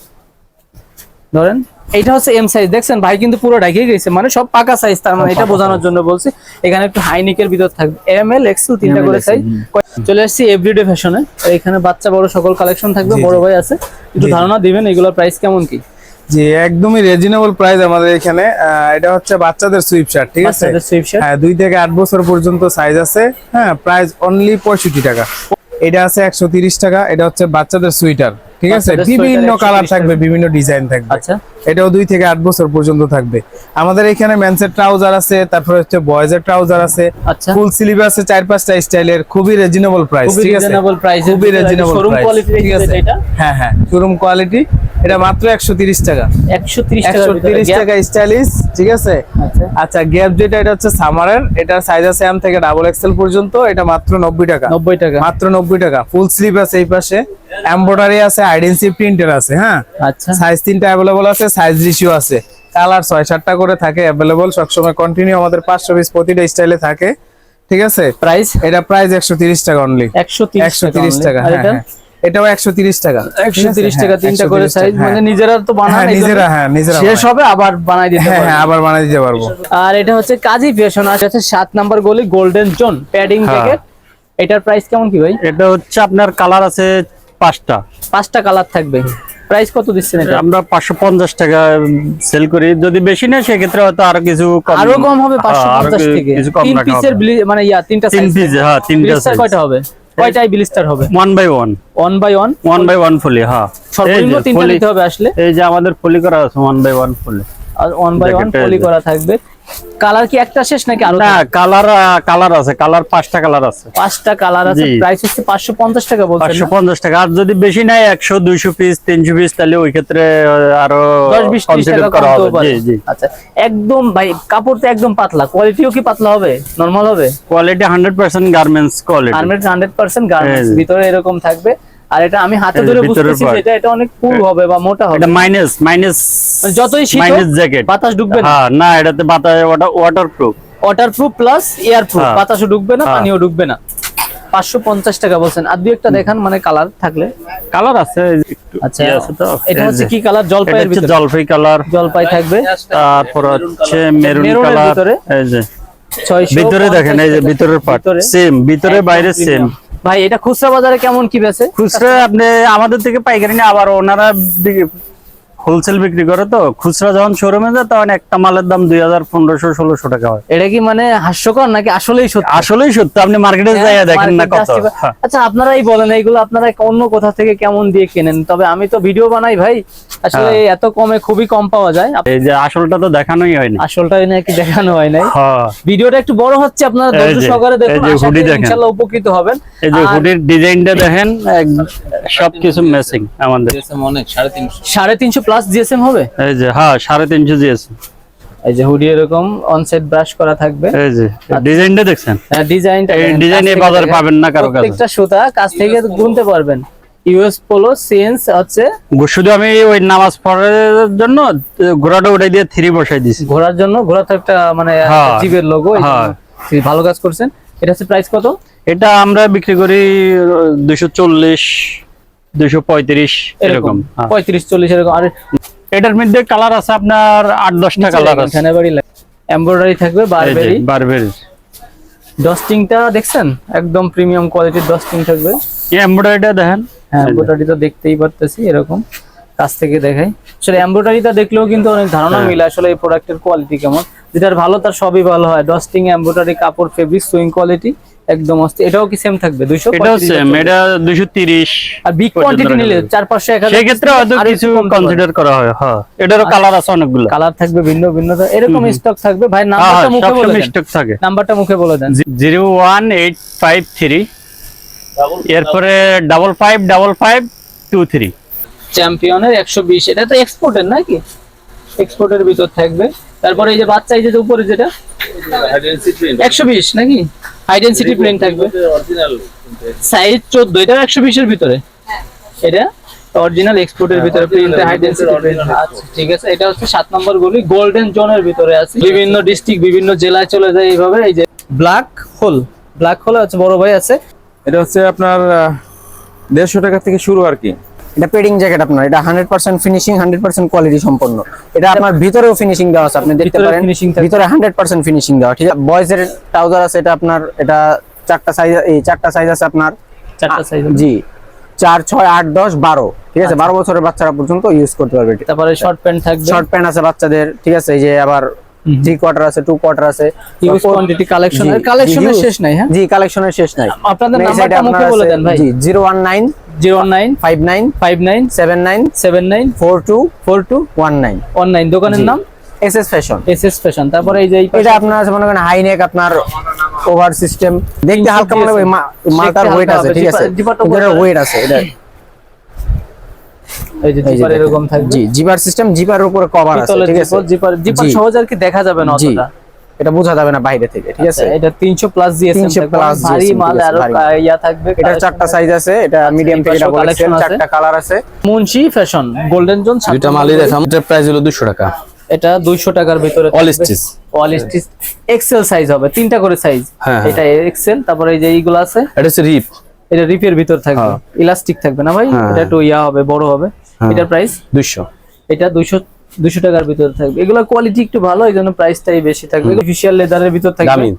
Speaker 2: ধরেন। এটা হচ্ছে এম সাইজ দেখছেন ভাই কিন্তু পুরো ঢাকিয়ে গেছে। মানে সব পাকা সাইজ তার মানে এটা বোঝানোর জন্য বলছি। এখানে একটু হাইনিকের ভিতর থাকবে। এম এল এক্সেল তিনটা করে সাইজ চলে আসছি এভরিডে ফ্যাশনে এখানে বাচ্চা বড় সকল কালেকশন থাকবে। বড় ভাই আছে। একটু ধারণা দিবেন এগুলোর প্রাইস কেমন কি?
Speaker 12: জি একদমই রিজনেবল প্রাইস আমাদের এখানে। এটা হচ্ছে বাচ্চাদের সুইপ শার্ট ঠিক আছে? হ্যাঁ দুই থেকে আট বছর পর্যন্ত সাইজ আছে। হ্যাঁ প্রাইস অনলি পঁয়ষট্টি টাকা। এটা আছে একশো তিরিশ টাকা এটা হচ্ছে বাচ্চাদের সুইটার ঠিক আছে? বিভিন্ন কালার থাকবে বিভিন্ন ডিজাইন থাকবে।
Speaker 2: আচ্ছা।
Speaker 12: এটাও দুই থেকে আট বছর পর্যন্ত থাকবে। আমাদের এখানে মেন্সের ট্রাউজার আছে তারপর হচ্ছে বয়েজের ট্রাউজার আছে।
Speaker 2: আচ্ছা।
Speaker 12: ফুল স্লিভ আছে চার পাঁচটা স্টাইলের খুবই রিজনেবল প্রাইস
Speaker 2: খুবই
Speaker 12: ঠিক আছে?
Speaker 2: রিজনেবল প্রাইস
Speaker 12: খুবই রিজনেবল
Speaker 2: শোরুম কোয়ালিটি
Speaker 12: ঠিক আছে?
Speaker 2: এটা?
Speaker 12: হ্যাঁ হ্যাঁ শোরুম কোয়ালিটি এটা মাত্র একশো তিরিশ টাকা।
Speaker 2: 130 টাকা
Speaker 12: একশো তিরিশ টাকা স্টাইলিশ ঠিক আছে?
Speaker 2: আচ্ছা।
Speaker 12: আচ্ছা গ্যাপ যেটা এটা হচ্ছে সামারের এটা সাইজ আছে এম থেকে ডাবল এক্সেল পর্যন্ত এটা মাত্র নব্বই টাকা।
Speaker 2: 90 টাকা।
Speaker 12: মাত্র নব্বই টাকা ফুল স্লিভ আছে এই পাশে। এমব্রয়ডারি আছে আইডেন্সি প্রিন্টের আছে হ্যাঁ?
Speaker 2: আচ্ছা।
Speaker 12: সাইজ তিনটা অ্যাভেলেবল আছে সাইজ রেশিও আছে। কালার ছয় সাতটা করে থাকে অ্যাভেলেবল সবসময় কন্টিনিউ আমাদের পাঁচশো পিস প্রতিটা স্টাইলে থাকে। ঠিক আছে?
Speaker 2: প্রাইস
Speaker 12: এটা প্রাইস একশো তিরিশ টাকা অনলি
Speaker 2: 130
Speaker 12: একশো তিরিশ টাকা হ্যাঁ,
Speaker 2: এটা
Speaker 12: হ্যাঁ। এটাও একশো তিরিশ টাকা।
Speaker 2: একশো তিরিশ টাকা
Speaker 12: হ্যাঁ,
Speaker 2: তিনটা করে সাইজ মানে
Speaker 12: হ্যাঁ।
Speaker 2: নিজেরা তো বানান
Speaker 12: হ্যাঁ নিজেরা হ্যাঁ নিজেরা
Speaker 2: শেষ হবে আবার বানাই দিতে
Speaker 12: হ্যাঁ হ্যাঁ আবার বানিয়ে দিতে পারব।
Speaker 2: আর এটা হচ্ছে কাজী ফ্যাশন হচ্ছে সাত নাম্বার গলি গোল্ডেন জোন প্যাডিং
Speaker 1: হ্যাঁ।
Speaker 2: জ্যাকেট এটার প্রাইস কেমন কি ভাই?
Speaker 1: এটা হচ্ছে আপনার কালার আছে পাঁচটা।
Speaker 2: পাঁচটা কালার থাকবে। প্রাইস কত দিচ্ছেন এটা?
Speaker 1: আমরা পাঁচশো পঞ্চাশ টাকা সেল করি। যদি বেশি না সেক্ষেত্রে হয়তো আরও কিছু কম
Speaker 2: আরও কম হবে
Speaker 1: হ্যাঁ,
Speaker 2: পাঁচশো
Speaker 1: আরও
Speaker 2: পঞ্চাশ থেকে।
Speaker 1: কিছু কম
Speaker 2: তিন পিসের মানে ইয়া তিনটা
Speaker 1: তিন পিস হ্যাঁ তিনটা
Speaker 2: ব্লিস্টার কয়টা হবে? কয়টাই ব্লিস্টার হবে?
Speaker 1: One by one
Speaker 2: one by one
Speaker 1: one by one fully হ্যাঁ।
Speaker 2: সর্বনিম্ন তিনটা নিতে হবে আসলে?
Speaker 1: এই যে আমাদের ফুলি করা আছে ওয়ান বাই ওয়ান ফুলি।
Speaker 2: আর ওয়ান বাই ওয়ান পলি করা থাকবে। কালার কি একটা শেষ নাকি আরও
Speaker 1: না কালার কালার আছে কালার পাঁচটা কালার আছে।
Speaker 2: পাঁচটা কালার আছে প্রাইস হচ্ছে পাঁচশো পঞ্চাশ টাকা বলছেন
Speaker 1: পাঁচশো
Speaker 2: না?
Speaker 1: পঞ্চাশ টাকা আর যদি বেশি নাই একশো দুইশো পিস তিনশো পিস তাহলে ওই ক্ষেত্রে আরও
Speaker 2: দশ বিশ ত্রিশ
Speaker 1: consider
Speaker 2: টাকা
Speaker 1: করা হবে। জি জি।
Speaker 2: আচ্ছা একদম ভাই কাপড় তো একদম পাতলা। কোয়ালিটিও কি পাতলা হবে? নরমাল হবে?
Speaker 1: Quality hundred percent garments quality
Speaker 2: hundred hundred percent garments ভিতরে এরকম থাকবে। আর এটা আমি হাতে ধরে বুঝতেছি
Speaker 1: part।
Speaker 2: এটা এটা অনেক পুর হবে বা মোটা হবে।
Speaker 1: এটা মাইনাস মাইনাস
Speaker 2: যতই শীত
Speaker 1: মাইনাস জ্যাকেট
Speaker 2: বাতাস ঢুকবে না।
Speaker 1: হ্যাঁ না এটাতে বাতাস water
Speaker 2: waterproof waterproof plus air proof
Speaker 1: হ্যাঁ।
Speaker 2: বাতাসও ঢুকবে না
Speaker 1: হ্যাঁ।
Speaker 2: পানিও ঢুকবে না। পাঁচশো পঞ্চাশ টাকা বলছেন। আর দুই একটা দেখান মানে কালার থাকলে।
Speaker 1: কালার আছে একটু
Speaker 2: আচ্ছা
Speaker 1: ইয়ে আছে তো।
Speaker 2: এটা হচ্ছে কি কালার জলপাইয়ের ভিতরে।
Speaker 1: জলপাই কালার
Speaker 2: জলপাই থাকবে।
Speaker 1: তারপর হচ্ছে মেরুন
Speaker 2: মেরুনের
Speaker 1: কালার
Speaker 2: ভিতরে?
Speaker 1: এই যে। ভিতরে দেখেন এই যে ভিতরের পার্ট সেম ভিতরে বাইরে সেম।
Speaker 2: ভাই, এটা খুচরা বাজারে কেমন কি বেছে
Speaker 1: খুচরা আপনি আমাদের থেকে পাইকারি নিয়ে আবার ওনারা হোলসেল বিক্রি করে তো খুচরা যখন শোরুমে যায় তখন একটা মালের দাম দুই হাজার পনেরোশো ষোলোশো টাকা হয়।
Speaker 2: এটা কি মানে হাস্যকর নাকি আসলেই সত্যি?
Speaker 1: আসলেই সত্য আপনি মার্কেটে যাই দেখেন না কত। হ্যাঁ।
Speaker 2: আচ্ছা আপনারাই বলেন এইগুলো আপনারা অন্য কোথা থেকে কেমন দিয়ে কেনেন? তবে আমি তো ভিডিও বানাই ভাই। আসলে
Speaker 1: হ্যাঁ।
Speaker 2: এত কমে খুবই কম পাওয়া যায়।
Speaker 1: এই যে আসলটা তো দেখানোই হয়নি।
Speaker 2: আসলটাই নাকি দেখানো হয় নাই।
Speaker 1: হ্যাঁ।
Speaker 2: ভিডিওটা একটু বড় হচ্ছে আপনারা ধৈর্য সহকারে দেখুন
Speaker 1: এই যে
Speaker 2: আশা
Speaker 1: দেখেন।
Speaker 2: ইনশাআল্লাহ উপকৃত হবেন।
Speaker 1: এই যে হুডির ডিজাইনটা দেখেন সবকিছু ম্যাচিং আমাদের।
Speaker 6: অনেক সাড়ে তিনশো।
Speaker 2: সাড়ে তিনশো প্লাস জিএসএম হবে?
Speaker 1: এই যে হ্যাঁ সাড়ে তিনশো দিয়েছে
Speaker 2: এই যে হুডি এরকম অনসেট ব্রাশ করা থাকবে।
Speaker 1: এই যে ডিজাইনটা দেখছেন?
Speaker 2: ডিজাইনটা
Speaker 1: এই ডিজাইন এই বাজারে পাবেন না কারও কাছে।
Speaker 2: প্রত্যেকটা সুতা কাছ থেকে গুনতে পারবেন। ইউএস পোলো সিএন্স হচ্ছে
Speaker 1: শুধু আমি ওই নামাজ পড়ার জন্য ঘোড়াটা উঠাই দিয়ে থ্রি বসাই দিছি।
Speaker 2: ঘোরার জন্য ঘোরা তো একটা মানে
Speaker 1: হ্যাঁ।
Speaker 2: জীবের লোগো
Speaker 1: হ্যাঁ।
Speaker 2: ভালো কাজ করছেন। এটা হচ্ছে প্রাইস কত?
Speaker 1: এটা আমরা বিক্রি করি দুইশো চল্লিশ। দুইশো পঁয়ত্রিশ এরকম। হ্যাঁ।
Speaker 2: পঁয়ত্রিশ চল্লিশ এরকম। আর
Speaker 1: এটার মধ্যে কালার আছে আপনার আট দশটা কালার আছে।
Speaker 2: এমব্রয়ডারি থাকবে বারবেরি
Speaker 1: বারবেরি
Speaker 2: ডস্টিংটা দেখছেন? একদম প্রিমিয়াম কোয়ালিটির ডস্টিং থাকবে।
Speaker 1: এমব্রয়ডারিটা দেখেন।
Speaker 2: হ্যাঁ দেখতেই পারতেছি এরকম। কাছ থেকে দেখাই। আসলে এমব্রয়ডারিটা দেখলেও কিন্তু অনেক ধারণা
Speaker 1: হ্যাঁ।
Speaker 2: মিলে আসলে এই প্রোডাক্টের কোয়ালিটি কেমন। যেটার ভালো তার সবই ভালো হয়। ডস্টিং এমব্রয়ডারি কাপড় ফেব্রিক সুইং কোয়ালিটি একদম অস্থির এটাও কি সেম থাকবে? দুইশো
Speaker 1: এটাও সেম এটা দুইশো তিরিশ
Speaker 2: আর বিগ কোয়ান্টিটি নিলে চার পাঁচশো এক হাজার
Speaker 1: সেক্ষেত্রে হয়তো কিছু কনসিডার করা হয় হ্যাঁ। এটারও কালার আছে অনেকগুলো।
Speaker 2: কালার থাকবে ভিন্ন ভিন্ন এরকম স্টক থাকবে। ভাই নাম্বারটা মুখে বলে দেন।
Speaker 1: স্টক থাকে।
Speaker 2: নাম্বারটা মুখে বলে দেন।
Speaker 1: Zero one eight five three. এরপরে double five double five two three
Speaker 2: চ্যাম্পিয়নের একশো বিশ এটা তো এক্সপোর্টের নাকি? এক্সপোর্টের ভিতর থাকবে। তারপরে এই যে বাচ্চা এই যে উপরে যেটা? একশো বিশ নাকি? আইডেন্সিটি প্রিন্ট থাকবে। সাইজ চোদ্দ এটা একশো বিশের ভিতরে? এটা? অরিজিনাল এক্সপোর্টের ভিতরে প্রিন্ট আচ্ছা ঠিক আছে এটা হচ্ছে সাত নম্বর গলি গোল্ডেন জোনের ভিতরে আছে। বিভিন্ন ডিস্ট্রিক্ট বিভিন্ন জেলায় চলে যায় এইভাবে এই যে ব্ল্যাক হোল ব্ল্যাক হোল আছে বড় ভাই আছে।
Speaker 12: এটা হচ্ছে আপনার দেড়শো টাকা থেকে শুরু আর কি।
Speaker 10: এটা পেডিং জ্যাকেট আপনার এটা hundred percent finishing hundred percent quality সম্পন্ন। এটা আপনার ভিতরেও ফিনিশিং দেওয়া আছে আপনি দেখতে পারেন। ভিতরে হান্ড্রেড পার্সেন্ট ফিনিশিং দেওয়া ঠিক আছে? বয়েজ এর ট্রাউজার আছে এটা আপনার এটা চারটা সাইজ এই চারটা সাইজ আছে আপনার
Speaker 2: চারটা সাইজ
Speaker 10: জি চার ছয় আট দশ বারো ঠিক আছে? বারো বছরের বাচ্চারা পর্যন্ত ইউজ করতে পারবে।
Speaker 2: তারপরে শর্ট প্যান্ট থাকবে।
Speaker 10: শর্ট প্যান্ট আছে বাচ্চাদের ঠিক আছে? এই যে আবার থ্রি কোয়ার্টার আছে টু কোয়ার্টার আছে
Speaker 2: হিউজ কোয়ান্টিটি কালেকশন কালেকশনের শেষ নাই হ্যাঁ?
Speaker 10: জি কালেকশনের শেষ নাই।
Speaker 2: আপনাদের নাম্বারটা মুখে বলে দেন ভাই।
Speaker 10: জি zero one nine
Speaker 2: zero nine
Speaker 10: five nine
Speaker 2: five nine
Speaker 10: seven nine
Speaker 2: seven nine
Speaker 10: four two
Speaker 2: four two
Speaker 10: one nine
Speaker 2: one nine দোকানের নাম?
Speaker 10: S S fashion
Speaker 2: S S fashion তারপরে এই যে
Speaker 10: এটা আপনার আছে মনে করেন হাই নেক আপনার ওভার সিস্টেম দেখতে হালকা মনে হয় মা- মালটার ওয়েট আছে ঠিক আছে? ওয়েট আছে এটা।
Speaker 2: এই যে
Speaker 10: এই যে
Speaker 2: জিপার এরকম থাকবে।
Speaker 10: জি জিপার সিস্টেম জিপার উপরে কভার আছে ঠিক আছে?
Speaker 2: জিপার জিপার জিপার আর কি দেখা যাবে না অতটা।
Speaker 10: এটা বোঝা যাবে না বাইরে থেকে ঠিক আছে?
Speaker 2: এটা 300 প্লাস জিএসএম
Speaker 10: 300 plus
Speaker 2: ভারী মাল
Speaker 10: ঠিক আছে,
Speaker 2: আরও ইয়া থাকবে
Speaker 10: এটা চারটা সাইজ আছে এটা মিডিয়াম থেকে ডাবল এক্সেল চারটা কালার আছে।
Speaker 2: মুন্সি ফ্যাশন গোল্ডেন জোন
Speaker 3: মালই দেখাম প্রাইস হলো দুশো টাকা।
Speaker 2: এটা 200 টাকার ভিতরে। অল স্টিচ এক্সেল সাইজ হবে তিনটা করে সাইজ
Speaker 3: হ্যাঁ,
Speaker 2: এটা এক্সেল তারপরে এই যে এইগুলো আছে।
Speaker 3: এটা হচ্ছে রিপ
Speaker 2: এটা রিপের ভিতর থাকবে।
Speaker 3: হ্যাঁ।
Speaker 2: ইলাস্টিক থাকবে না ভাই?
Speaker 3: হ্যাঁ।
Speaker 2: এটা একটু ইয়া হবে বড় হবে।
Speaker 3: হ্যাঁ।
Speaker 2: এটার প্রাইস
Speaker 3: দুইশো।
Speaker 2: এটা 200 200 টাকার ভিতরে থাকবে। এগুলা কোয়ালিটি একটু ভালো এই জন্য প্রাইসটাই বেশি থাকবে। অফিশিয়াল লেদারের ভিতর থাকবে।
Speaker 3: দামি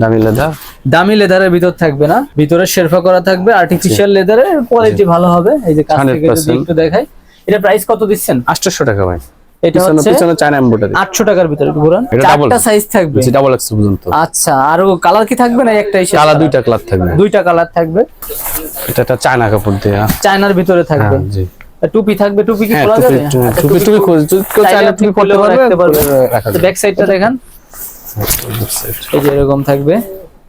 Speaker 3: দামি লেদার
Speaker 2: দামি লেদারের ভিতর থাকবে না। ভিতরে শেরফা করা থাকবে। আর্টিফিশিয়াল লেদারের কোয়ালিটি ভালো হবে। এই যে কাছ থেকে যদি একটু দেখাই। এটা প্রাইস কত দিচ্ছেন?
Speaker 3: আটশোশো টাকা ভাই।
Speaker 2: এটা
Speaker 3: পিছনে
Speaker 2: হচ্ছে
Speaker 3: পিছনে চায়না এমব্রয়ডারি
Speaker 2: 800 টাকার ভিতরে একটু ঘুরান চারটা সাইজ থাকবে।
Speaker 3: ডাবল এক্স পর্যন্ত।
Speaker 2: আচ্ছা আর কালার কি থাকবে না একটাই শেষ
Speaker 3: কালার দুইটা কালার থাকবে।
Speaker 2: দুইটা কালার থাকবে।
Speaker 3: এটা একটা চায়না কাপড় দেয়া
Speaker 2: চায়নার ভিতরে থাকবে।
Speaker 3: হ্যাঁ জি।
Speaker 2: টুপি থাকবে টুপি কি
Speaker 3: হ্যাঁ
Speaker 2: খোলা যাবে?
Speaker 3: টুপি টুপি
Speaker 2: চাইলে
Speaker 3: পারবে। যাবে।
Speaker 2: ব্যাক সাইডটা দেখান। এই যে এরকম থাকবে।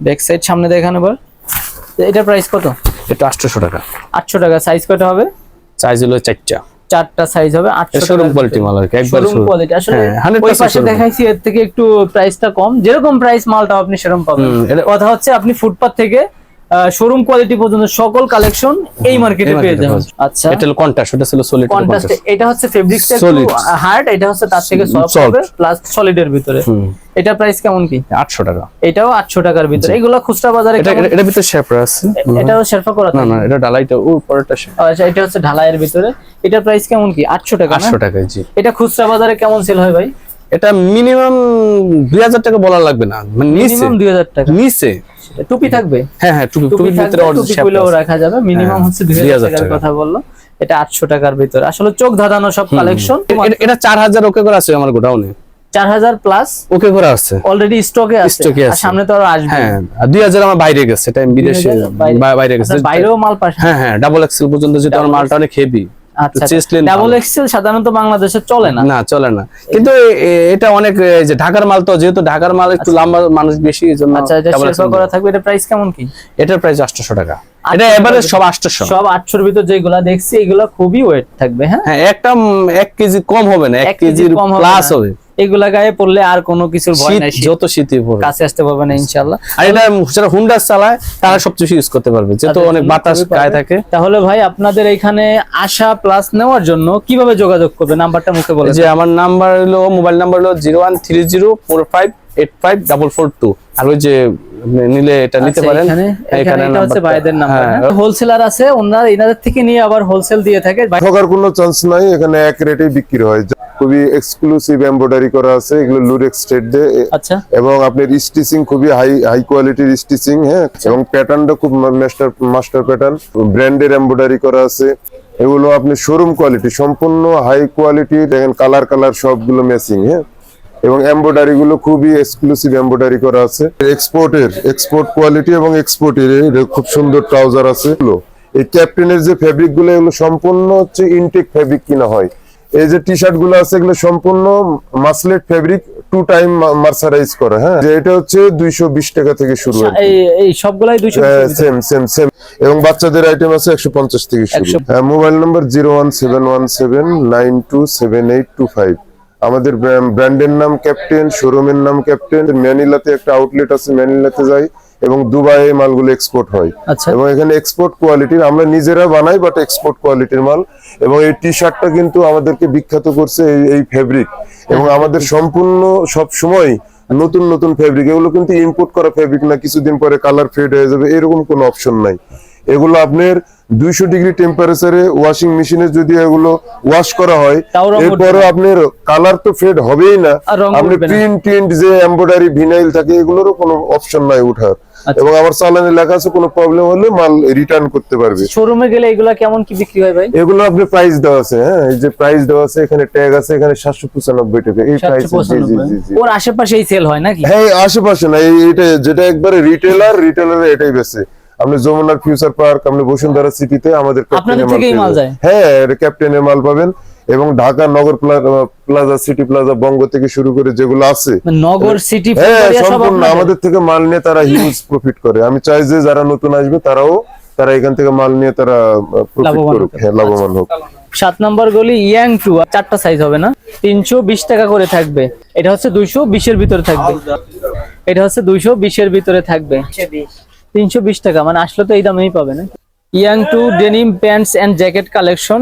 Speaker 2: ব্যাক সাইড সামনে দেখান এবার। তো এটার প্রাইস কত?
Speaker 3: এটা আটশোশো টাকা।
Speaker 2: আটশো টাকা। সাইজ কত হবে?
Speaker 3: সাইজ হলো চারটা।
Speaker 2: চারটা সাইজ হবে আটশো
Speaker 3: শোরুম কোয়ালিটি মাল আর কি একবার
Speaker 2: শোরুম কোয়ালিটি আসলে
Speaker 3: হ্যাঁ
Speaker 2: ওই পাশে দেখাইছি এর থেকে একটু প্রাইসটা কম। যেরকম প্রাইস মালটা আপনি সেরকম পাবেন। কথা হচ্ছে আপনি ফুটপাথ থেকে শোরুম কোয়ালিটি পর্যন্ত সকল কালেকশন এই মার্কেটে পেয়ে যাবেন। আচ্ছা।
Speaker 3: এটা কন্ট্রাস্ট ওটা ছিল সলিড
Speaker 2: কন্ট্রাস্ট এটা হচ্ছে একটু
Speaker 3: Solid।
Speaker 2: হার্ড এটা হচ্ছে তার থেকে সফট হবে প্লাস সলিডের ভিতরে। এটা প্রাইস কেমন কি?
Speaker 3: আটশো টাকা।
Speaker 2: এটাও 800 টাকার ভিতরে। এগুলো খুচরা বাজারে
Speaker 3: এটা এটা ভিতরে শেপ আছে।
Speaker 2: এটাও শেরফা করা
Speaker 3: না না এটা ডালাইটা ও পরেরটা
Speaker 2: আচ্ছা এটা হচ্ছে ঢালাইয়ের ভিতরে। এটা প্রাইস কেমন কি? 800 টাকা না?
Speaker 3: আটশো টাকা জি।
Speaker 2: এটা খুচরা বাজারে কেমন সেল হয় ভাই?
Speaker 3: এটা মিনিমাম দুই হাজার টাকা বলা লাগবে না। মানে নিচে।
Speaker 2: মিনিমাম 2000 টাকা।
Speaker 3: নিচে।
Speaker 2: টুপি থাকবে?
Speaker 3: হ্যাঁ হ্যাঁ টুপি
Speaker 2: টুপি
Speaker 3: টুপির ভিতরে
Speaker 2: রাখা যাবে। মিনিমাম
Speaker 3: হ্যাঁ,
Speaker 2: হচ্ছে 2000
Speaker 3: 2000
Speaker 2: টাকার কথা বলল। এটা 800 টাকার ভিতরে। আসলে চোখ ধাঁধানো সব কালেকশন
Speaker 3: এটা চার হাজার ওকে করে আছে আমার গোডাউনে।
Speaker 2: 4000 প্লাস
Speaker 3: ওকে করে আছে।
Speaker 2: অলরেডি স্টকে আছে। সামনে তো আরও আসবে।
Speaker 3: হ্যাঁ দুই হাজার আমার বাইরে গেছে। এটা বিদেশে
Speaker 2: বাইরে-
Speaker 3: গেছে।
Speaker 2: আচ্ছা, বাইরেও মাল পাস
Speaker 3: হ্যাঁ হ্যাঁ ডাবল এক্সেল পর্যন্ত যেটা আমার মালটা অনেক হেভি
Speaker 2: আচ্ছা ডাবল এক্সেল সাধারণত বাংলাদেশে চলে না?
Speaker 3: না চলে না। কিন্তু এটা অনেক যে ঢাকার মাল তো যেহেতু ঢাকার মাল একটু লম্বা মানুষ বেশি
Speaker 2: আচ্ছা এটা করা থাকবে এটা প্রাইস কেমন কি?
Speaker 3: এটার প্রাইস আটশোশো টাকা।
Speaker 2: 800
Speaker 3: এটা এবারে সব আটশোশো।
Speaker 2: সব 800 এর ভিতর যেগুলা দেখছি এগুলা খুবই ওয়েট থাকবে হ্যাঁ?
Speaker 3: হ্যাঁ একটা কেজি কম হবে না এক
Speaker 2: এক কেজি
Speaker 3: কেজির প্লাস হবে।
Speaker 2: এগুলা গায়ে পড়লে আর কোনো কিছুর ভয় নাই
Speaker 9: যত শীতই পড়ে
Speaker 2: কাছে আসতে পারবে না ইনশাল্লাহ
Speaker 9: আর এটা যারা হুন্ডা চালায় তারা সবচেয়ে বেশি ইউজ করতে পারবে। যেহেতু অনেক বাতাস গায়ে থাকে।
Speaker 2: তাহলে ভাই আপনাদের এখানে আসা প্লাস নেওয়ার জন্য কীভাবে যোগাযোগ করবে? নাম্বারটা মুখে বলে
Speaker 9: যে আমার নাম্বার হলো মোবাইল নাম্বার হলো zero one three zero four five eight five double four two আর ওই যে নিলে এটা নিতে
Speaker 2: আচ্ছা,
Speaker 9: পারেন।
Speaker 2: এখানে এখানে এটা হচ্ছে ভাইদের নাম্বার
Speaker 9: হ্যাঁ,
Speaker 2: হোলসেলার আছে ওনারা এনাদের থেকে নিয়ে আবার হোলসেল দিয়ে থাকে। ভাই-
Speaker 5: ঠকার কোনো চান্স নাই এখানে এক রেটেই বিক্রি হয়। খুবই এক্সক্লুসিভ এমব্রয়ডারি করা আছে এগুলো লুরেক্স স্টেট দিয়ে।
Speaker 2: আচ্ছা।
Speaker 5: এবং আপনার স্টিচিং খুবই হাই হাই কোয়ালিটির স্টিচিং হ্যাঁ? এবং প্যাটার্নটা খুব মাস্টার মাস্টার প্যাটার্ন ব্র্যান্ডের এমব্রয়ডারি করা আছে। এগুলো আপনি শোরুম কোয়ালিটি সম্পূর্ণ হাই কোয়ালিটি দেখেন কালার কালার সবগুলো ম্যাচিং হ্যাঁ? এবং এমব্রয়ডারি গুলো খুবই এক্সক্লুসিভ এমব্রয়ডারি করা আছে। এক্সপোর্টের এক্সপোর্ট কোয়ালিটি এবং এক্সপোর্টের খুব সুন্দর ট্রাউজার আছে। এই ক্যাপ্টেনের যে ফেব্রিকগুলো এগুলো সম্পূর্ণ হচ্ছে ইনটেক ফেব্রিক কিনা হয়। এই যে টি শার্টগুলো আছে এগুলো সম্পূর্ণ মাসলেট ফেব্রিক টু টাইম মার্সারাইজ করা হ্যাঁ? যে এটা হচ্ছে দুইশো বিশ টাকা থেকে শুরু।
Speaker 2: এই সবগুলাই দুইশো
Speaker 5: সেম সেম সেম এবং বাচ্চাদের আইটেম আছে একশো পঞ্চাশ থেকে শুরু। হ্যাঁ mobile number zero one seven one seven nine two seven eight two five আমাদের ব্র্যান্ডের নাম ক্যাপ্টেন শোরুমের নাম ক্যাপ্টেন ম্যানিলাতে একটা আউটলেট আছে ম্যানিলাতে যাই। এবং দুবাইয়ে মালগুলো এক্সপোর্ট হয়।
Speaker 2: আচ্ছা।
Speaker 5: এবং এখানে এক্সপোর্ট কোয়ালিটির আমরা নিজেরা বানাই বাট এক্সপোর্ট কোয়ালিটির মাল। এবং এই টি শার্টটা কিন্তু আমাদেরকে বিখ্যাত করছে এই ফেব্রিক এবং আমাদের সম্পূর্ণ সব সময় নতুন নতুন ফেব্রিক এগুলো কিন্তু ইম্পোর্ট করা ফেব্রিক না কিছুদিন পরে কালার ফেড হয়ে যাবে এরকম কোনো অপশন নাই। এগুলো আপনার দুইশো ডিগ্রি টেম্পারেচারে ওয়াশিং মেশিনে যদি এগুলো ওয়াশ করা হয় এরপরে আপনার কালার তো ফেড হবেই না। আপনি প্রিন্ট টিন্ট যে এমব্রয়ডারি ভিনাইল থাকে এগুলোরও কোনো অপশন নাই উঠার। এবং আমার চালানে লেখা আছে কোনো প্রবলেম হলে মাল রিটার্ন করতে পারবে।
Speaker 2: শোরুমে গেলে এগুলা কেমন কি বিক্রি হয় ভাই?
Speaker 5: এগুলো আপনি প্রাইস দেওয়া আছে হ্যাঁ? এই যে প্রাইস দেওয়া আছে এখানে ট্যাগ আছে এখানে সাতশো পঁচানব্বই টাকা। এই প্রাইস জি জি জি
Speaker 2: ওর আশেপাশেই সেল হয় নাকি?
Speaker 5: হ্যাঁ আশেপাশে না এই এটা যেটা একবারে রিটেলার রিটেলার এটাই বেছে আপনি যমুনার ফিউচার পার্ক আপনি বসুন্ধরা সিটিতে আমাদের ক্যাপ্টেনের মাল? হ্যাঁ ক্যাপ্টেনের মাল পাবেন। এবং Dhaka Nagar plaza city plaza Banga থেকে শুরু করে যেগুলো আছে
Speaker 2: মানে নগর সিটি
Speaker 5: হ্যাঁ সম্পূর্ণ আমাদের থেকে মাল নিয়ে তারা হিউজ প্রফিট করে। আমি চাই যে যারা নতুন আসবে তারাও তারা এখান থেকে মাল নিয়ে তারা প্রফিট করুক। হ্যাঁ লাভবান হোক।
Speaker 2: সাত নম্বর গলি ইয়াং টু চারটা সাইজ হবে না? তিনশো বিশ টাকা করে থাকবে। এটা হচ্ছে দুইশো বিশের ভিতরে থাকবে। এটা হচ্ছে দুইশো বিশের ভিতরে থাকবে। তিনশো বিশ। টাকা মানে আসলে তো এই দামেই পাবে না। Young to denim pants and jacket collection